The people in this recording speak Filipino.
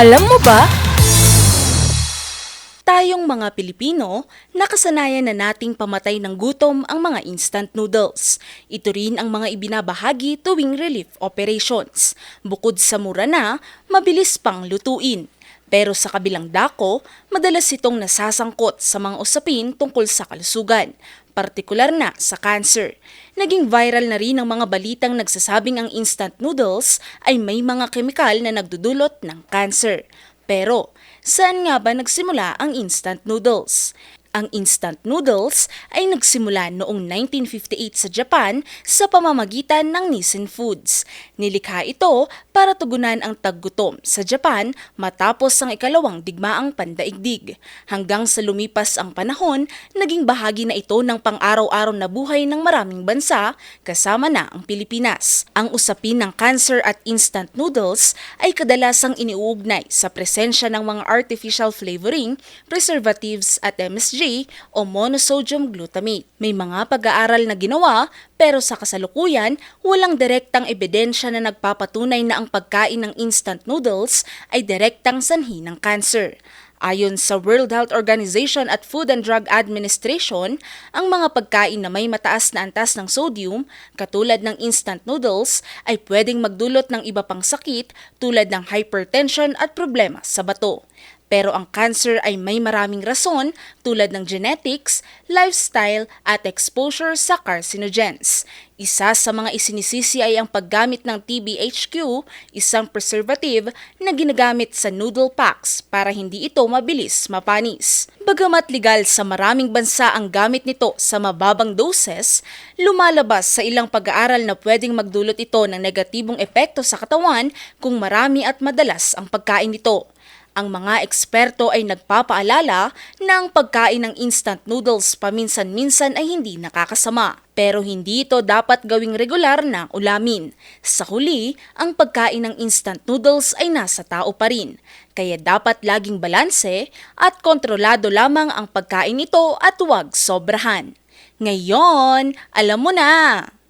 Alam mo ba? Tayong mga Pilipino, nakasanayan na nating pamatay ng gutom ang mga instant noodles. Ito rin ang mga ibinabahagi tuwing relief operations. Bukod sa mura na, mabilis pang lutuin. Pero sa kabilang dako, madalas itong nasasangkot sa mga usapin tungkol sa kalusugan, partikular na sa cancer. Naging viral na rin ang mga balitang nagsasabing ang instant noodles ay may mga kemikal na nagdudulot ng cancer. Pero, saan nga ba nagsimula ang instant noodles? Ang instant noodles ay nagsimula noong 1958 sa Japan sa pamamagitan ng Nissin Foods. Nilikha ito para tugunan ang taggutom sa Japan matapos ang ikalawang digmaang pandaigdig. Hanggang sa lumipas ang panahon, naging bahagi na ito ng pang-araw-araw na buhay ng maraming bansa, kasama na ang Pilipinas. Ang usapin ng cancer at instant noodles ay kadalasang iniuugnay sa presensya ng mga artificial flavoring, preservatives at MSG o monosodium glutamate. May mga pag-aaral na ginawa pero sa kasalukuyan, walang direktang ebidensya na nagpapatunay na ang pagkain ng instant noodles ay direktang sanhi ng cancer. Ayon sa World Health Organization at Food and Drug Administration, ang mga pagkain na may mataas na antas ng sodium, katulad ng instant noodles, ay pwedeng magdulot ng iba pang sakit tulad ng hypertension at problema sa bato. Pero ang cancer ay may maraming rason tulad ng genetics, lifestyle at exposure sa carcinogens. Isa sa mga isinisisi ay ang paggamit ng TBHQ, isang preservative na ginagamit sa noodle packs para hindi ito mabilis mapanis. Bagamat legal sa maraming bansa ang gamit nito sa mababang doses, lumalabas sa ilang pag-aaral na pwedeng magdulot ito ng negatibong epekto sa katawan kung marami at madalas ang pagkain nito. Ang mga eksperto ay nagpapaalala na ang pagkain ng instant noodles paminsan-minsan ay hindi nakakasama. Pero hindi ito dapat gawing regular na ulamin. Sa huli, ang pagkain ng instant noodles ay nasa tao pa rin. Kaya dapat laging balanse at kontrolado lamang ang pagkain nito at huwag sobrahan. Ngayon, alam mo na!